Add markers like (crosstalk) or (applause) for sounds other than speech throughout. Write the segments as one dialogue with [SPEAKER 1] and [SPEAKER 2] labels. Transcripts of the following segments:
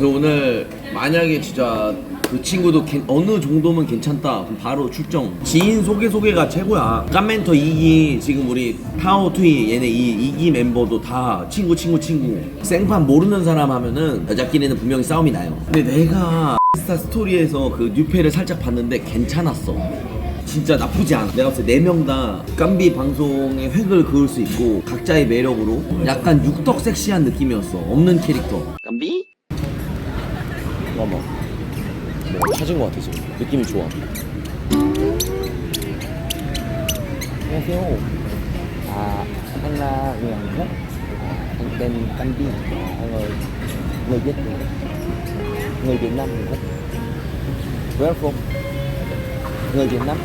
[SPEAKER 1] 그리고 오늘 만약에 진짜 그 친구도 괜- 어느 정도면 괜찮다 그럼 바로 출정 지인 소개 소개가 최고야 깜멘터 2기 지금 우리 타오 투이 얘네 이 2기 멤버도 다 친구 친구 친구 생판 모르는 사람 하면은 여자끼리는 분명히 싸움이 나요 근데 내가 인스타 스토리에서 그 뉴페를 살짝 봤는데 괜찮았어 진짜 나쁘지 않아. 내가 봤을 때네명다 깜비 방송에 획을 그을 수 있고 각자의 매력으로 약간 육덕 섹시한 느낌이었어. 없는 캐릭터. 깜비? 잠깐만. 뭐 찾은 것 같아 지금. 느낌이 좋아. 안녕하세요.
[SPEAKER 2] Canh Bi Anh người người Việt Người Việt Nam người Quốc Where from? Người Việt Nam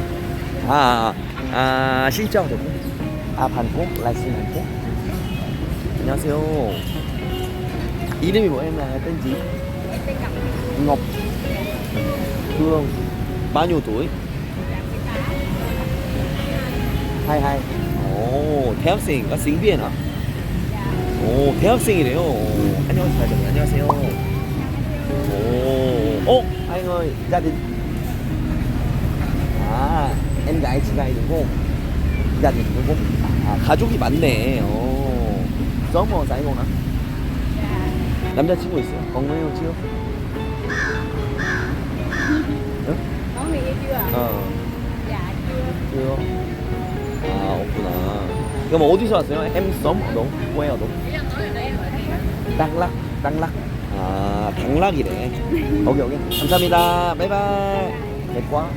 [SPEAKER 1] 아, 아, 실장
[SPEAKER 2] Quốc, là xin Hàn Quốc
[SPEAKER 1] 안녕하세요. 이름이
[SPEAKER 2] tên gì? Phương
[SPEAKER 1] bao nhiêu tuổi?
[SPEAKER 2] 22
[SPEAKER 1] 오, 대학생인가? 아? 오, 대학생이래요. 오, 안녕하세요. 안녕하세요. 오, 어?
[SPEAKER 2] Gái đúng không? Gia đình đúng không?
[SPEAKER 1] 아, 가족이 많네. 어.
[SPEAKER 2] Sáng rồi hả?
[SPEAKER 1] 남자친구 있어요?
[SPEAKER 2] Người yêu
[SPEAKER 3] yêu chưa ạ?
[SPEAKER 2] Ờ,
[SPEAKER 3] Dạ chưa
[SPEAKER 2] chưa
[SPEAKER 1] 아, 없구나. 그럼 어디서 왔어요?
[SPEAKER 2] Ở
[SPEAKER 3] đây
[SPEAKER 2] Đắk Lắk, Đắk Lắk
[SPEAKER 1] 아, 당락이래.
[SPEAKER 2] Ok ok
[SPEAKER 1] 감사합니다. 바이바이.
[SPEAKER 2] Quá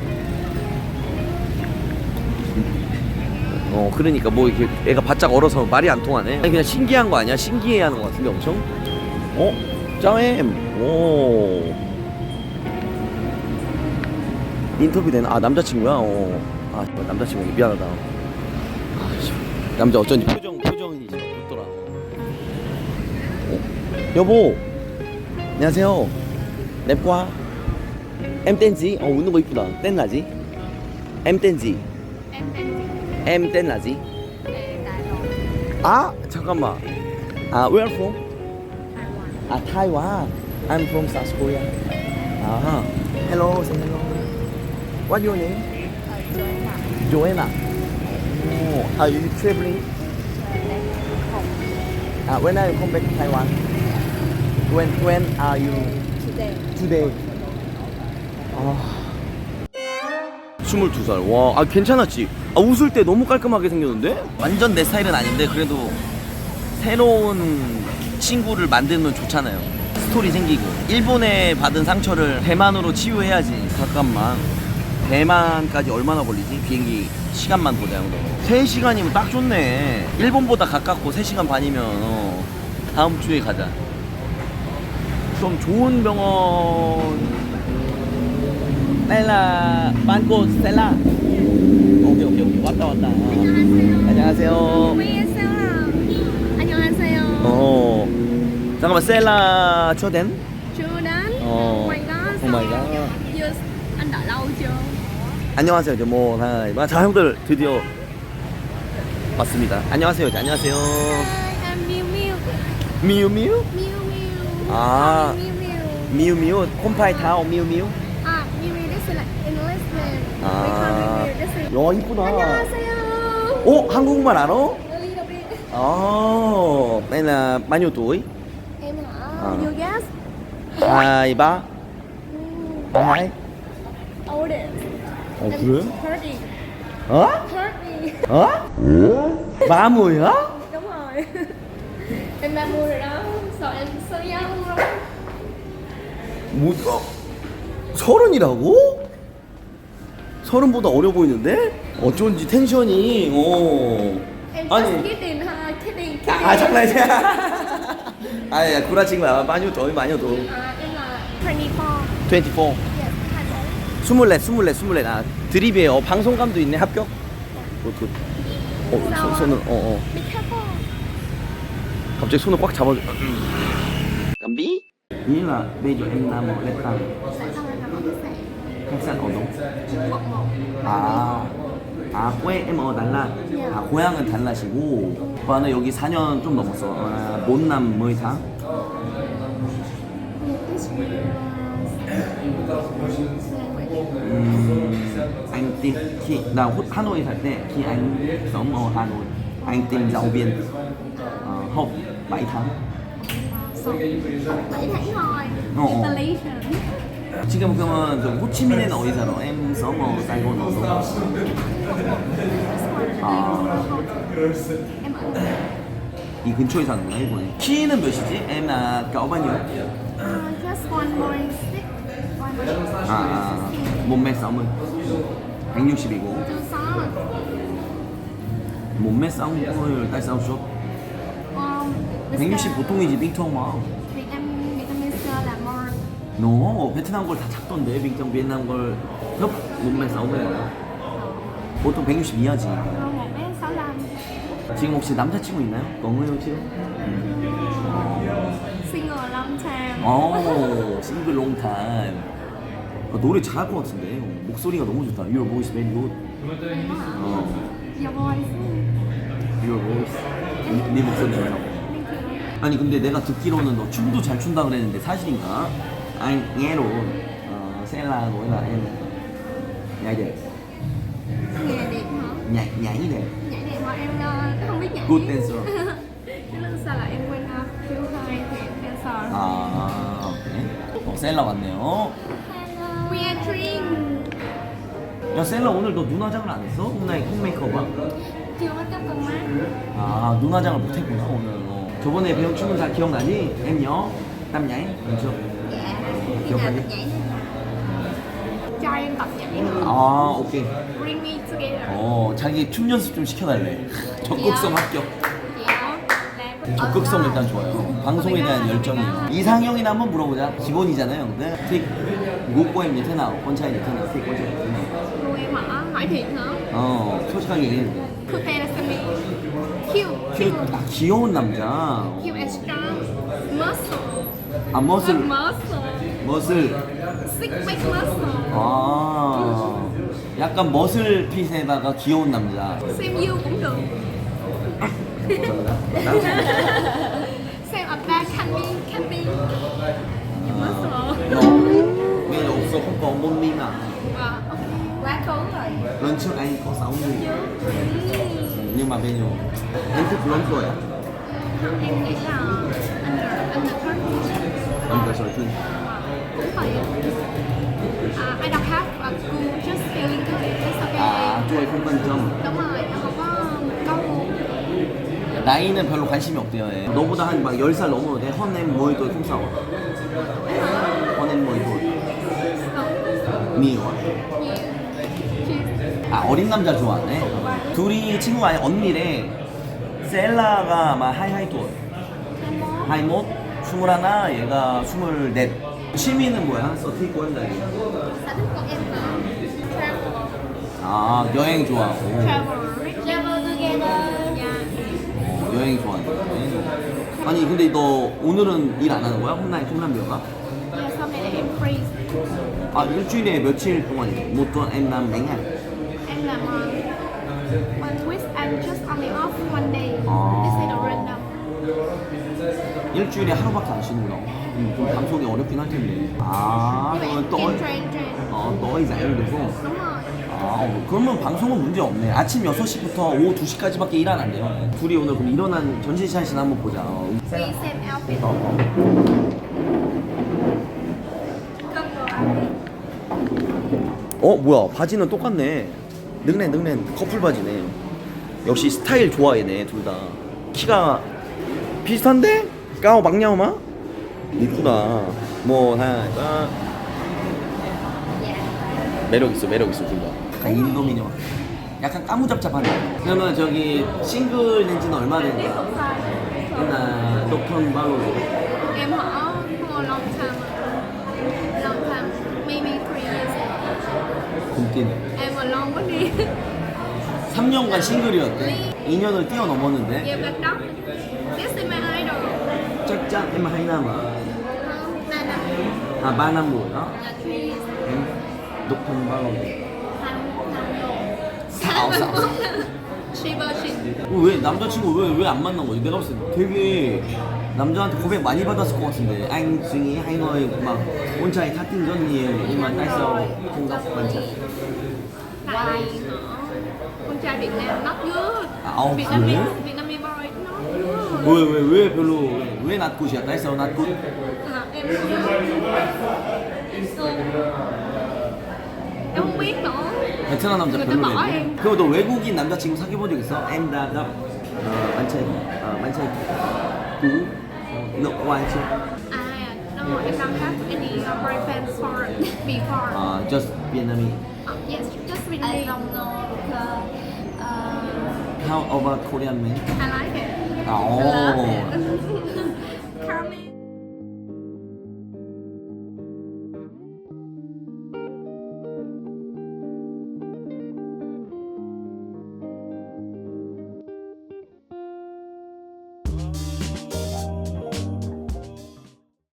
[SPEAKER 1] 어, 그러니까 뭐 이렇게 애가 바짝 얼어서 말이 안 통하네. 아니, 그냥 신기한 거 아니야? 신기해 하는 거 같은데 엄청? 어? 짱엠. 오. 인터뷰 되나? 아, 남자친구야? 어. 아, 남자친구 미안하다. 아, 씨. 남자 어쩐지 표정, 표정이 좀 웃더라. 어? 여보. 안녕하세요. 랩과. gì? 어, 웃는 거 이쁘다.
[SPEAKER 3] Ê, Đài Loan
[SPEAKER 1] 아 잠깐만 아 where from?
[SPEAKER 2] À Taiwan I'm from South Korea
[SPEAKER 1] 아
[SPEAKER 2] Hello, say hello What's your name?
[SPEAKER 3] ở Joanna
[SPEAKER 2] Joanna oh, Are you traveling?
[SPEAKER 3] Hồng
[SPEAKER 2] Uh, when are you come back to Taiwan? When when are you
[SPEAKER 3] today
[SPEAKER 2] today? 아,
[SPEAKER 1] 22살 와 아 괜찮았지 아 웃을 때 너무 깔끔하게 생겼는데? 완전 내 스타일은 아닌데 그래도 새로운 친구를 만들면 좋잖아요 스토리 생기고 일본에 받은 상처를 대만으로 치유해야지 잠깐만 대만까지 얼마나 걸리지? 비행기 시간만 보자 형도 3시간이면 딱 좋네. 일본보다 가깝고 3시간 반이면 어, 다음 주에 가자. 좀 좋은 병원. ban cô Stella 오케이 오케이 오케이. 왔다 왔다. 안녕하세요.
[SPEAKER 3] 안녕하세요. 안녕하세요
[SPEAKER 1] 어. 잠깐만
[SPEAKER 3] sao?
[SPEAKER 1] God.
[SPEAKER 3] chưa anh đợi lâu chưa
[SPEAKER 1] 안녕하세요 저뭐 하나 자 형들 드디어 왔습니다 안녕하세요 자, 안녕하세요 미우 미우 아. 미우 미우 미우 미우
[SPEAKER 3] à Miu Miu this is English name
[SPEAKER 1] 아.
[SPEAKER 3] we call Miu Miu this is
[SPEAKER 1] 야 이쁘다
[SPEAKER 3] 안녕하세요
[SPEAKER 1] 어 한국말 알아? 어 đây là bao nhiêu tuổi 어
[SPEAKER 3] em
[SPEAKER 1] 그래?
[SPEAKER 3] 30
[SPEAKER 1] 어?
[SPEAKER 3] 30
[SPEAKER 1] 어? 마무야?
[SPEAKER 3] đúng rồi em 30 rồi đó sợ em sao young rồi
[SPEAKER 1] 뭐야? 서른이라고? 서른보다 어려 보이는데? 어쩐지 텐션이 어.
[SPEAKER 3] em
[SPEAKER 1] 아니.
[SPEAKER 3] ha kidding
[SPEAKER 1] 아 장난이야. 아야 구라치지 마. 많이 더 많이 더.
[SPEAKER 3] à, em là 24
[SPEAKER 1] 24.
[SPEAKER 3] yes 24
[SPEAKER 1] 스물넷 스물넷 스물넷 아 드립이에요. 어, 방송감도 있네 합격. 굿 굿. 어 손, 손을 어 어.
[SPEAKER 3] careful
[SPEAKER 1] 갑자기 손을 꽉 잡아줘.
[SPEAKER 3] tại sao lại làm ở khách sạn
[SPEAKER 1] khách sạn ở đâu?
[SPEAKER 3] quận 1
[SPEAKER 1] 아, 아. 아 고향은 달라시고 오빠는 여기 4년 좀 넘었어. 아, 못남 10tháng.
[SPEAKER 3] Which language?
[SPEAKER 1] 음, anh tìm khi 나 호- 하노이 살때 khi anh sống ở Hà Nội anh tìm giáo viên uh, học 7 tháng
[SPEAKER 3] bảy tháng thôi.
[SPEAKER 1] Ồ.
[SPEAKER 3] Installation.
[SPEAKER 1] 지금 그러면 저 호치민에는 어디 살아? em sống ở Sài Gòn ở đâu? 아,
[SPEAKER 3] Em ở
[SPEAKER 1] 이 근처에 사는구나 일본에 키는 몇이지? là nhiêu?
[SPEAKER 3] uh, just
[SPEAKER 1] 아 1m 60 160이고
[SPEAKER 3] Chưa sáu.
[SPEAKER 1] 몸매 싸움을 딸 싸움 수업
[SPEAKER 3] Um,
[SPEAKER 1] 160 보통이지 빅통마
[SPEAKER 3] Việt Nam Vietnamese là more.
[SPEAKER 1] 너 베트남 걸 다 작던데 빅통 비엔남 걸 lớp 몸매 싸움을 보통 160 이하지
[SPEAKER 3] Hơn một mét sáu lăm.
[SPEAKER 1] 지금 혹시 남자친구 있나요? 건우요 지금?
[SPEAKER 3] Single long time.
[SPEAKER 1] 어 싱글 롱타임 아, 노래 잘할 것 같은데 목소리가 너무 좋다 Your voice very good 어
[SPEAKER 3] Your voice.
[SPEAKER 1] Your voice 네, 네 목소리 좋다 아니 근데 내가 듣기로는 너 춤도 잘 춘다 그랬는데 사실인가? đẹp
[SPEAKER 3] hả?
[SPEAKER 1] Nhảy đẹp
[SPEAKER 3] mà em ờ, không biết nhảy.
[SPEAKER 1] Good dancer.
[SPEAKER 3] Lần sau là em quên uh, phiếu hai thì em dancer.
[SPEAKER 1] 아 오케이 어, 셀라 왔네요
[SPEAKER 3] We are dream.
[SPEAKER 1] 야 셀라 오늘 너 눈 화장을 안 했어? 오늘 홈 메이크업아?
[SPEAKER 3] Chưa make up con mắt.
[SPEAKER 1] 아 눈 화장을 못 했구나 오늘 어. 저번에 배운 춤은 다 기억나니? 엠요? 땀 nhảy 그렇죠?
[SPEAKER 3] Nhảy hả?
[SPEAKER 1] 아 오케이
[SPEAKER 3] Bring me together.
[SPEAKER 1] 어 자기 춤 연습 좀 시켜달래 (laughs) 적극성 합격
[SPEAKER 3] Dạ.
[SPEAKER 1] 적극성 일단 좋아요 방송에 대한 열정이요 이상형이나 한번 물어보자 기본이잖아요 근데 thích ngũ của em như thế nào con trai như thế nào thích con trai như thế nào
[SPEAKER 3] Gu em hả? Hỏi thiệt hả?
[SPEAKER 1] 어 솔직하게 얘기해
[SPEAKER 3] Cute là sao mi? Cute.
[SPEAKER 1] 큐, 아 귀여운 남자
[SPEAKER 3] Cute and strong. Muscle.
[SPEAKER 1] 아 머슬
[SPEAKER 3] Muscle.
[SPEAKER 1] 머슬
[SPEAKER 3] Six pack muscle.
[SPEAKER 1] 아 약간 머슬핏에다가 귀여운 남자
[SPEAKER 3] Xem you cũng được. Xem ở ba camping, camping. Muscle.
[SPEAKER 1] 왜없 어 không có môn mi nào
[SPEAKER 3] Wow. Quá cố rồi.
[SPEAKER 1] lần trước anh có 60
[SPEAKER 3] Ừm.
[SPEAKER 1] nhưng mà bây giờ em thích lớn rồi à
[SPEAKER 3] Em nghĩ là under under thirty.
[SPEAKER 1] anh có sở thương
[SPEAKER 3] cũng phải à, I don't have a good just feeling good it's okay
[SPEAKER 1] 아 tuổi không quan trọng
[SPEAKER 3] đúng rồi em không có có gu
[SPEAKER 1] 나이는 별로 관심이 없대요 얘. 너보다 한 막 10살 넘어도 돼 헌엠 또không sao 헌엠 또 미워
[SPEAKER 3] nhiều Cheers.
[SPEAKER 1] 아 어린 남자 좋아하네. 둘이 친구가 아니 언니래. 셀라가 아마 하이하이 또 하이못? 스물하나? 얘가 스물넷. 취미는 뭐야? 서티 꼬한다니
[SPEAKER 3] sở thích của em là travel
[SPEAKER 1] 아 여행 좋아하고. 어, 여행 좋아하네 아니 근데 너 오늘은 일 안 하는 거야?
[SPEAKER 3] là em free
[SPEAKER 1] 아 일주일에 며칠? 못 동안 làm mấy ngày?
[SPEAKER 3] em làm uh, one week I'm just only off one day
[SPEAKER 1] À.
[SPEAKER 3] this is the random
[SPEAKER 1] 일주일에 하루밖에 안 쉬는구나 음, 좀 방송이 어렵긴 할 텐데 아
[SPEAKER 3] nhưng mà em
[SPEAKER 1] 그러면 또
[SPEAKER 3] em train train
[SPEAKER 1] 어,
[SPEAKER 3] đúng rồi
[SPEAKER 1] 아, 어, 그러면 방송은 문제 없네. 아침 6시부터 오후 2시까지밖에 일 안 한대요. 둘이 오늘 그럼 일어난 전시샷이나 한번 보자. 어.
[SPEAKER 3] we same outfit
[SPEAKER 1] 어, 어. 뭐야. 바지는 똑같네. 늑네, 늑네. 커플 바지네. 역시 스타일 좋아, 얘네, 둘 다. 키가 비슷한데? 까오 막냐오마? 이쁘다. 뭐, 하나, 매력 있어, 매력 있어, 둘 다. 약간 인도미녀. 약간 까무잡잡하네. 그러면 저기 싱글 된 지는 얼마 된 거야?
[SPEAKER 3] không sai
[SPEAKER 1] 옛날
[SPEAKER 3] em hả for a long time long time maybe three years em long đi
[SPEAKER 1] 3년간 싱글이었대. 2년을 뛰어넘었는데
[SPEAKER 3] my idol
[SPEAKER 1] 짝짝 em hay nam à?
[SPEAKER 3] không ba năm
[SPEAKER 1] À 3 năm rồi đó.
[SPEAKER 3] là three years
[SPEAKER 1] Em 녹턴 발로.
[SPEAKER 3] tháng tháng rồi
[SPEAKER 1] Sao sao?
[SPEAKER 3] she virgin
[SPEAKER 1] 왜 남자친구 왜 왜 안 만난 거지? 내가 봤을 때 되게 남자한테 고백 많이 받았을 것 같은데 nhiều nhưng mà tại sao không gặp bạn trai
[SPEAKER 3] Tại nữa con trai Việt Nam not good
[SPEAKER 1] oh,
[SPEAKER 3] Việt Nam? Việt Nam boy not good
[SPEAKER 1] 왜 왜 왜 별로 왜 낫굿이야 tại sao 낫굿
[SPEAKER 3] à, em không em không biết nữa
[SPEAKER 1] 베트남 남자 별로래
[SPEAKER 3] em
[SPEAKER 1] 그리고 너 외국인 남자친구 사귀어본 적 있어? uh, uh, bạn trai cũ uh, nước ngoài chưa?
[SPEAKER 3] à no I don't have any uh, boyfriends for before
[SPEAKER 1] Uh, just Vietnamese
[SPEAKER 3] Uh, yes just
[SPEAKER 4] I
[SPEAKER 3] Vietnamese
[SPEAKER 4] don't know because uh,
[SPEAKER 1] How about Korean men?
[SPEAKER 3] I like it
[SPEAKER 1] Oh.
[SPEAKER 3] I love it (laughs)